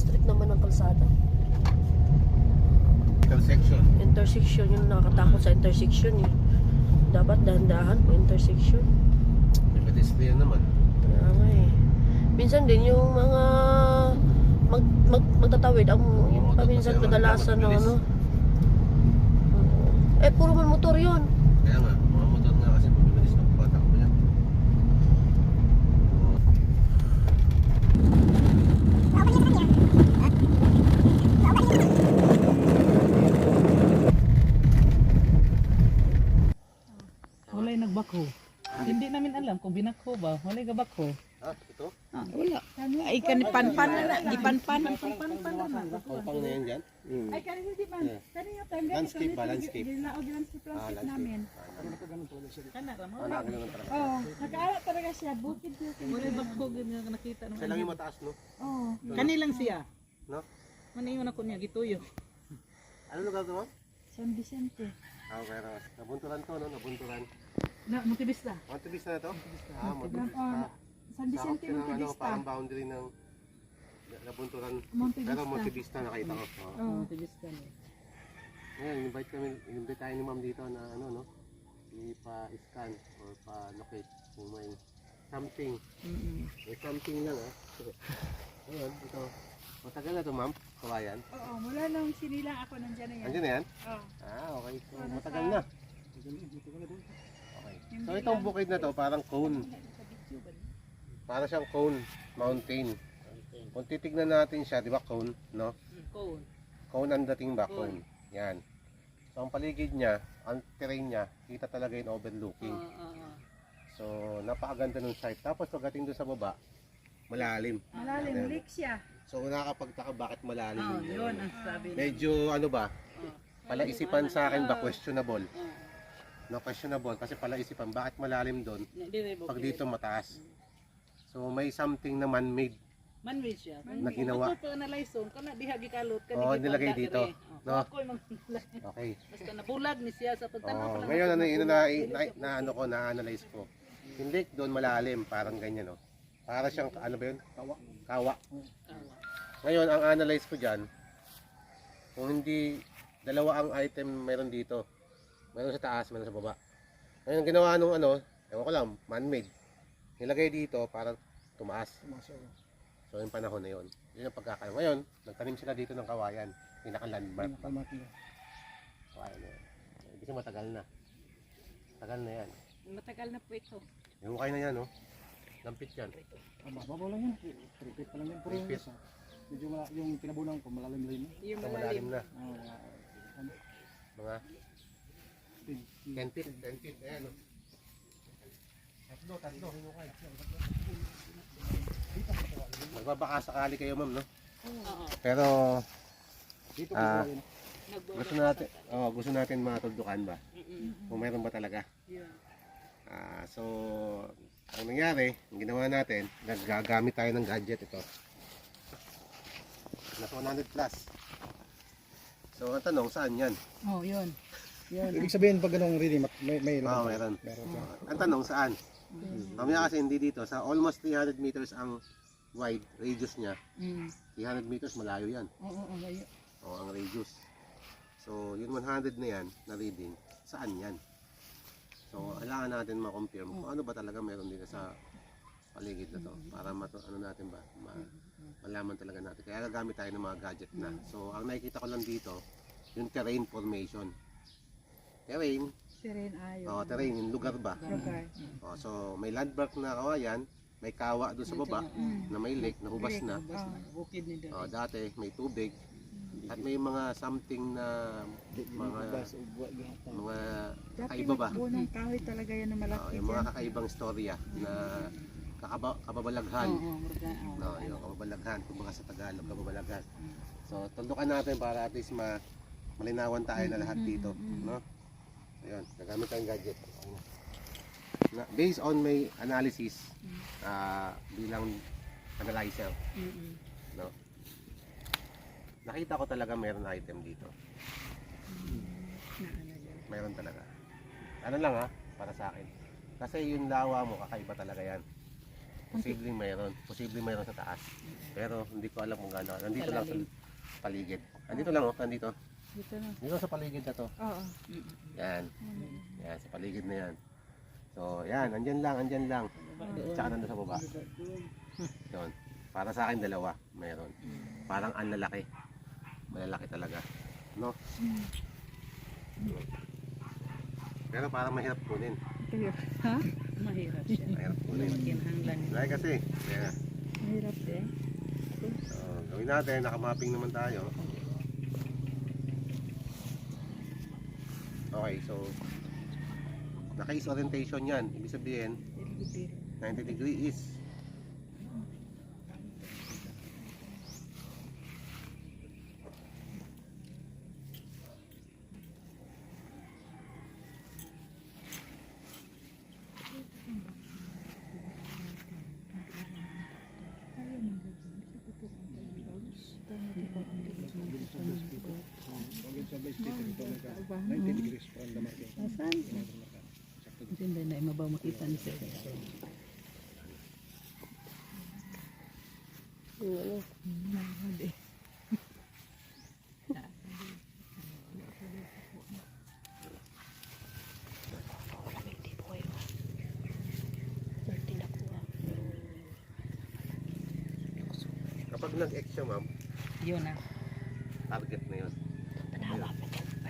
napaka-strict naman ng kalsada. Intersection. Intersection yung nakakatakot sa intersection eh. Dapat dahan-dahan po intersection. May pedestrian naman. Kaya nga eh. Minsan din yung mga mag, mag, magtatawid ang yung paminsan kadalasan bilis. ano. Oo. Eh puro man motor yun. Kaya nga, mga motor nga kasi mabibilis na patakbo yan. Nagbakho. Hindi namin alam kung binakho ba. Walay gabakho. Ah, ito? Ah, wala. Ay, kanipanpan na na. Gipanpan. Panpan na na. Pang na yan dyan? Hmm. Ay, kanina hindi man. Yeah. Kanina tayo ganito. Landscape ba? Landscape? Ginaog landscape Ah, landscape. namin. Kana ra mo. Ah, nakagano talaga. Oo. Nag-aaral talaga siya. Bukid bukid. Walay bakho nakita Siya lang yung mataas, no? Oo. Kanilang siya. No? Maniyon ako niya gituyo. Ano lugar to, ma'am? San Vicente. Ah, okay. Nabunturan to, no? Nabunturan. Na motivista. Montevista na to? Ah, Montevista. Ah, San Sakop Vicente siya ng ano, Montevista. parang boundary ng Nabunturan. Montevista. Pero Montevista nakita ko. Oo. Oo. Motivista ni. Ngayon, invite kami, invite tayo ni ma'am dito na ano, no? Ipa-scan or pa-locate kung may something. Mm. May something lang, ah. Ngayon, ito. Matagal na to, ma'am. Kawayan. Oo. Mula nung sinila ako nandiyan na yan. Andiyan na yan? Oo. Ah, okay. So, Oh, nasa- matagal na. Okay. So, itong bukid na to, parang cone. Para siyang cone, mountain. Kung titignan natin siya, di ba cone, no? Cone. Cone ang dating ba? Cone. Yan. So, ang paligid niya, ang terrain niya, kita talaga yung overlooking. Ah, ah, So, napakaganda ng site. Tapos, pagdating doon sa baba, malalim. Malalim. Ayan. Lake siya. So, nakakapagtaka bakit malalim Ah, yun. yun ang sabi. Medyo, ano ba, palaisipan sa akin ba, questionable. Ah. No, questionable. Kasi palaisipan, bakit malalim doon? Pag dito mataas. So, may something na man-made. Manmade siya. Na ginawa. Ako analyze on kana diha gikalot kani. Oo, gitong nilagay dito. Oo, No? Ako Okay. basta nabulag ni siya sa pagtanaw Oh, pa lang ngayon ano yun na, na, na, ano ko, na-analyze ko. Yung lake doon malalim, parang ganyan, no? Para siyang, ano ba yun? Kawa. Kawa. Awa. Ngayon, ang analyze ko dyan, kung hindi, dalawa ang item meron dito. Meron sa taas, meron sa baba. Ngayon, ang ginawa nung ano, ewan ko lang, man-made. Nilagay dito para tumaas. So, yung panahon na yun. Yun ang pagkakaroon. Ngayon, nagtanim sila dito ng kawayan. Pinaka-landmark pa. Kawayan na yan. Kasi matagal na. Tagal na yan. Matagal na po ito. Yung kayo na yan, no? Lampit yan. Mababaw lang yan. Tripit pa lang yan. Pero yung Tripit. isa, medyo mala- yung pinabulang ko malalim rin. Yung malalim. malalim na. Oh, ano, Mga tin- 10 feet. 10 feet. Ayan, no? Tatlo, tatlo. Magbabaka sakali kayo, ma'am, no? Oo. Pero, Dito Ah. gusto natin, oh, gusto natin matuldukan ba? Kung meron ba talaga? Yeah. Ah, so, ang nangyari, ang ginawa natin, naggagamit tayo ng gadget ito. Nasa 100 plus. So, ang tanong, saan yan? Oh, yun. Yun. Ibig sabihin pag ganong ready, mat- may, may Oo, meron. Meron siya. Ang tanong, saan? Mamaya kasi hindi dito. Sa almost 300 meters ang wide radius niya. Mm. 300 meters, malayo yan. Oo, oo, oo. O, ang radius. So, yung 100 na yan, na reading, saan yan? So, kailangan natin ma-confirm kung ano ba talaga meron dito sa paligid na to para mato, ano natin ba ma, malaman talaga natin kaya gagamit tayo ng mga gadget na so ang nakikita ko lang dito yung terrain formation terrain Sirin ayo. oh, terrain yung lugar ba Lugar. oh, so may landmark na kawayan may kawa doon sa baba na may lake na hubas na na. Bukid ni oh, dati may tubig at may mga something na mga mga kakaiba ba bunong kahoy talaga yan na Oh, malaki yung mga kakaibang storya na kakaba, kababalaghan. Oo. No, yung kababalaghan, kumbaga sa Tagalog, kababalaghan. So, tundukan natin para at least ma malinawan tayo na lahat dito, no? Ayun, gagamit tayong gadget. Na. Na, based on my analysis ah, bilang analyzer, Mm-mm. no? Nakita ko talaga meron item dito. Na ano yun. Meron talaga. ano lang ha, para sa akin. Kasi yung lawa mo, kakaiba talaga yan. Posibleng mayroon. Posibleng mayroon sa taas. Pero hindi ko alam kung gaano. Nandito lang sa paligid. Nandito lang oh, nandito. Dito na. Dito sa paligid na to. Oo. Yan. Yan, sa paligid na yan. So, yan, andyan lang, andyan lang. Tsaka nandun sa baba. Yun. Para sa akin, dalawa. Mayroon. Parang ang lalaki. Malalaki talaga. No? Pero parang mahirap kunin. Ha? Mahirap siya. Mahirap kunin. Kinahanglan. Dahil kasi, kaya, Mahirap eh. so, gawin natin, nakamapping naman tayo. Okay, so, naka-east orientation yan. Ibig sabihin, 90 degree east. Pag sa base dito, dito nagka 90 degrees from the market. Asan? Hindi na mabaw makita ni sir. Yung ano, Kapag nag-X siya, ma'am, Yun na. target na yun.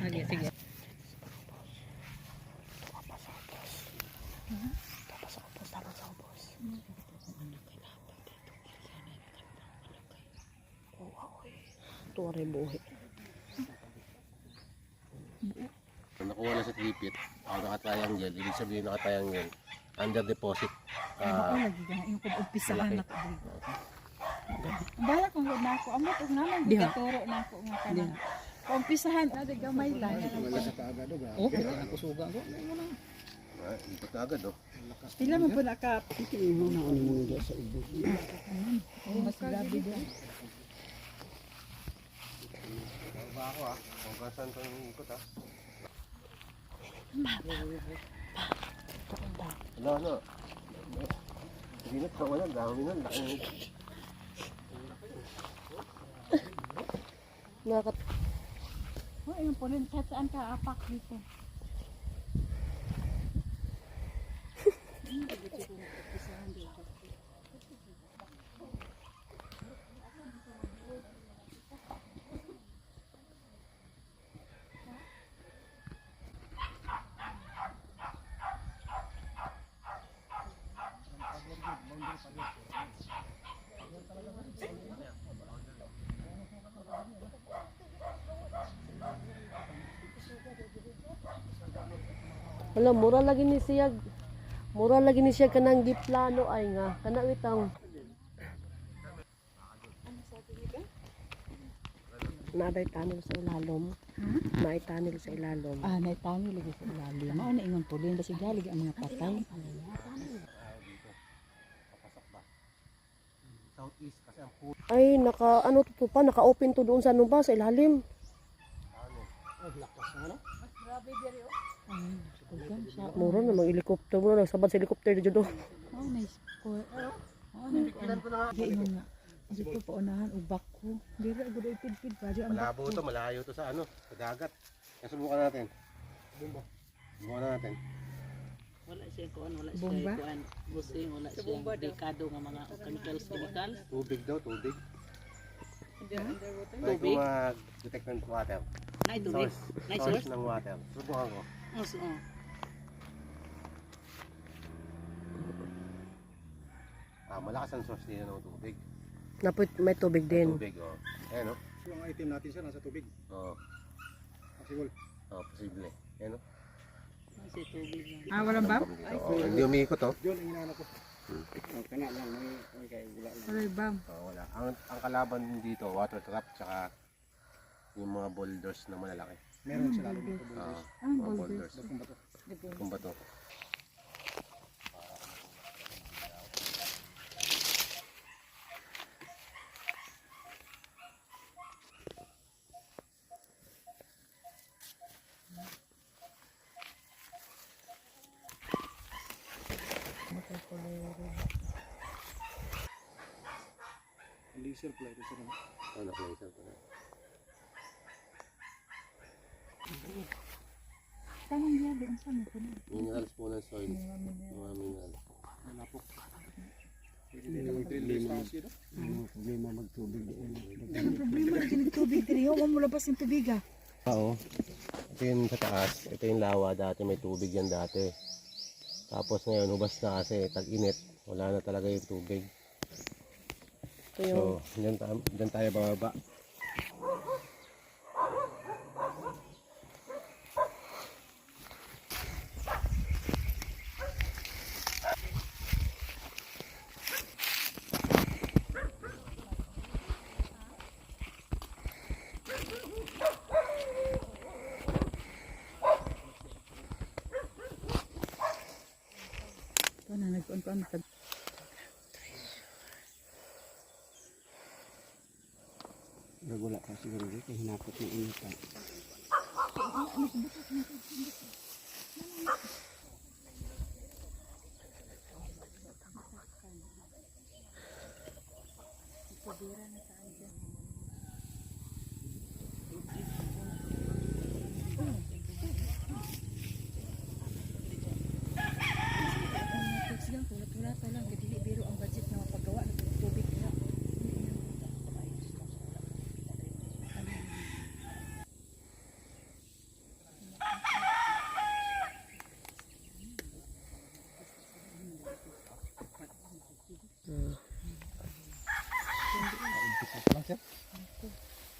Sige, sige. Tuwari buhi. Kung nakuha na sa tripit, o naka-triangle, ibig sabihin naka-triangle, under deposit. Ah, lagi ka. Yung pag-umpisahan Malaki. na ko. Bala kung na ako. Amot og naman Diha. gigaturo na ako nga kanang. Paumpisahan na di gamay lang. Wala sa kaagad, oh, Oh. Kaya ako suga ko. ah, ikot na agad, oh. Pila man po naka Oh, mas grabe din. Ba ako, ah. Kung saan ito yung ikot, ah. Wala, ano. Hindi na, wala, dami na, laki. Nakat Oh, yung po rin saan ka apak dito. Alam, mura lagi ni siya. Mura lagi ni siya kanang giplano ay nga. Kana witang. Nabay tunnel sa ilalom. May tunnel sa ilalom. Ah, naitani lagi sa ilalim. Mao na ingon po din basig galig ang mga patay. Ay, naka, ano to pa, naka-open to doon sa ano ba, sa ilalim. Mura na, mag-helicopter mo na, nagsabad sa helicopter dito do. Oh, nice po. Oh, nice. Di ingon nga. Dito po unahan og bako. Dili agud ay pidpid pa di ang Malabo to, malayo to sa ano, sa dagat. Kaya subukan natin. Subukan natin. Wala siya kuan, wala siya Bomba? kuan. Busing, wala siya dekado nga mga chemicals, chemicals. Tubig daw, tubig. Ko Tubig? mag-detect ng water. Nay tubig. Source. Source ng water. Subukan ko. Oh, so, Ah, malakas ang source nila ng tubig. Napit, may tubig din. Tubig, oh. Ayan, oh. Ang item natin sir, nasa tubig. Oh, Possible. oh posible. Ayan, oh. Kasi tubig lang. Ah, walang bam? Oh, hindi umiikot, oh. Yun ang inaano ko. Oh, kanya lang, may, may kaya wala lang. Wala bam. Oh, wala. Ang, ang kalaban dito, water trap, tsaka yung mga boulders na malalaki. Meron sila lalo dito. Ah, Ang mga boulders. boulders. Kung ba to? Kung to? Laser pala ito sila. Oh, naka-laser pala. Tanong niya doon sa mo kuno. Minerals po ng soil. Mga minerals. Malapok. Din naman drill distansya no? Ano problema magtubig doon. Ang problema ng tubig diri, ho mo labas yung tubig ah. Oo. Ito yung sa taas. Ito yung lawa. Dati may tubig yan dati. Tapos ngayon, hubas na kasi tag-init. Wala na talaga yung tubig. Ito yung, So, dyan, ta- dyan tayo bababa. Ito na nagkuan ko ang tag Wala ka siguro kaya hinapot ng init. ah. sigang tulad-tulad pa lang dili biro ang budget na mapagawa ng tubig na.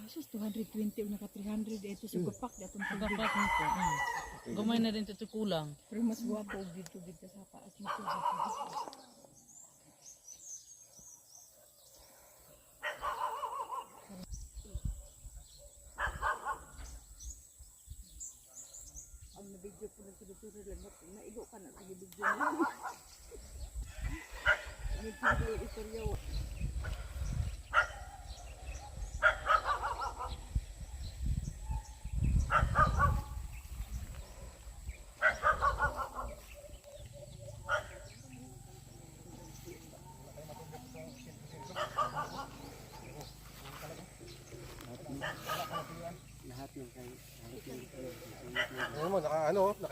Tapos 220 o naka 300 ito sa gapak datong tubig. Pagapat nito. Mm. Gamay na din ito kulang. Pero mas guwapo og dito dito sa paas mo tubig. Ang na-video po ng tuloy-tuloy lang na nailo ka na sa video na. Nagtuloy istorya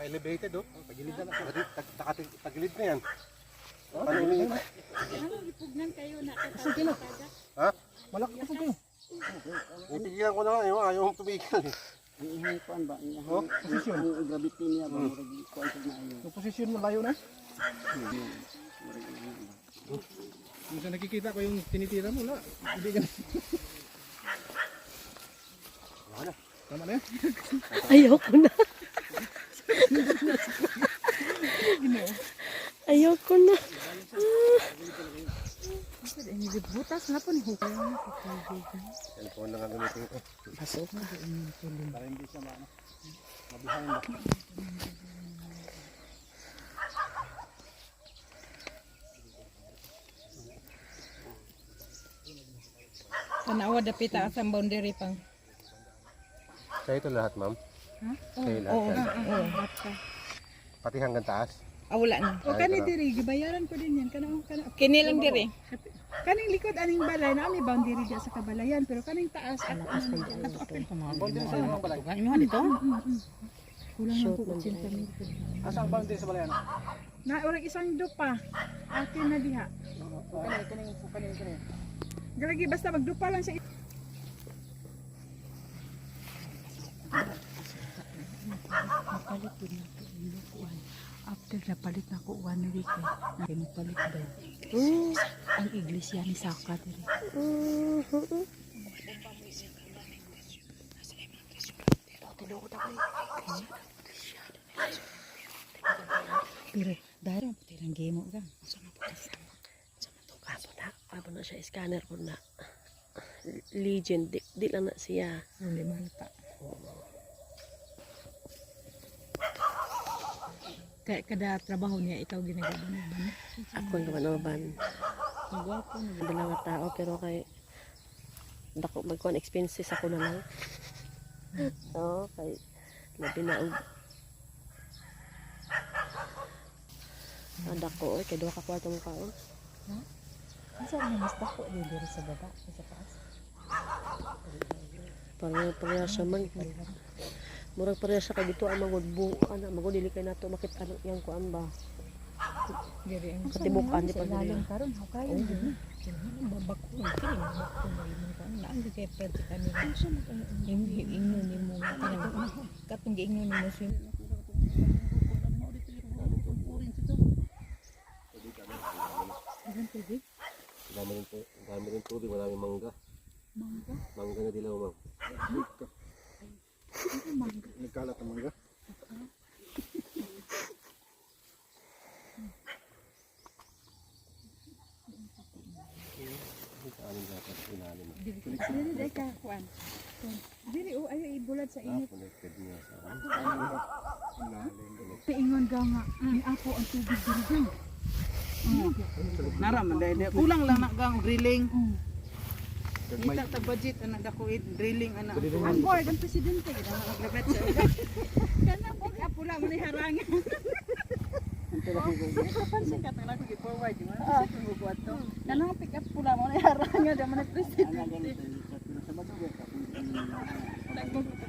ano, naka-elevated oh. Tagilid na. Tag, tag, tagilid na yan. Paano ulit? Ipugnan kayo na Ha? Malaki pa kayo. Itigilan ko na nga, yung ayaw mong tumigil eh. Ihay kuan ba? Oh, posisyon. Ang gravity niya ba murag sa maayo. Yung posisyon mo layo na. Kung sa nakikita ko yung tinitira mo, la. Hindi ka Wala na. Tama na yan. ayoko na. ayoko na. Butas na po ni Hukay. Cellphone na nga gamitin ko. Para hindi siya maano. Mabihain ba? Tanawa dapit taas ang boundary pang. Sa ito lahat, ma'am? Ha? Yan. Oo. Pati hanggang taas. Ah, wala na. O kani diri gibayaran ko din yan kana kana Kini lang diri. kaning likod aning balay na may boundary diya sa kabalayan pero kaning taas ako Tugan mo dito. kulang lang ko 80 mil. Asa ang boundary sa balayan? Na orang isang dupa. Akin na diha. Kanin, kanin, kanin, kanin. Galagi basta magdupa lang sa Napalit din na ko yung kuwan. After napalit na ko uwan ni Ricky, nakipalit daw. Ang iglesia ni Saka diri. Pero dahil mo puti lang game mo ka. Sa mga puti sa Kapo na, kapo na siya, scanner ko na. Legend, di, di lang na siya. Hindi malata. Kaya kada trabaho niya ikaw ba? Ako ang gumanaban. Magwapo na. Dala nga tao, pero kay dako magkuhan expenses ako na lang. Oo, kay labi na og Ada ko, oy, kay duha ka kwarto mo kaon. Asa mo mas dako din diri sa baba sa taas. Para para siya man. Murag pareha siya kay dito ang magud bu ana magud dili kay nato makita ang iyang kuan ba. Diri ang Katibukan di pa sa nila. karon hukay. Babak ko kini babak ko na imo kan na ang kay project kanila. Hindi ingno ni mo katong giingno ni mo sim. Ang dami rin, ang dami rin tubig, marami mangga. Mangga? Mangga na dilaw, ma'am. Nagkalat ang mga. Ano dapat ilalim? Dili dai ka kuan. Dili o ayo ibulad sa init. Connected niya sa Paingon ka nga ni ako ang tubig diri. Nara man dahil kulang lang na gang drilling. Kita ta budget anak dako it drilling anak. Ang board ang presidente gid ang Maglabet sa Kana ko ka pula man ni harangan. Pansin ka tala ko gi-forward yung ano sa tububuat to. Kana pick up pula mo ni harangan da man presidente. Sa. Nagbog ka.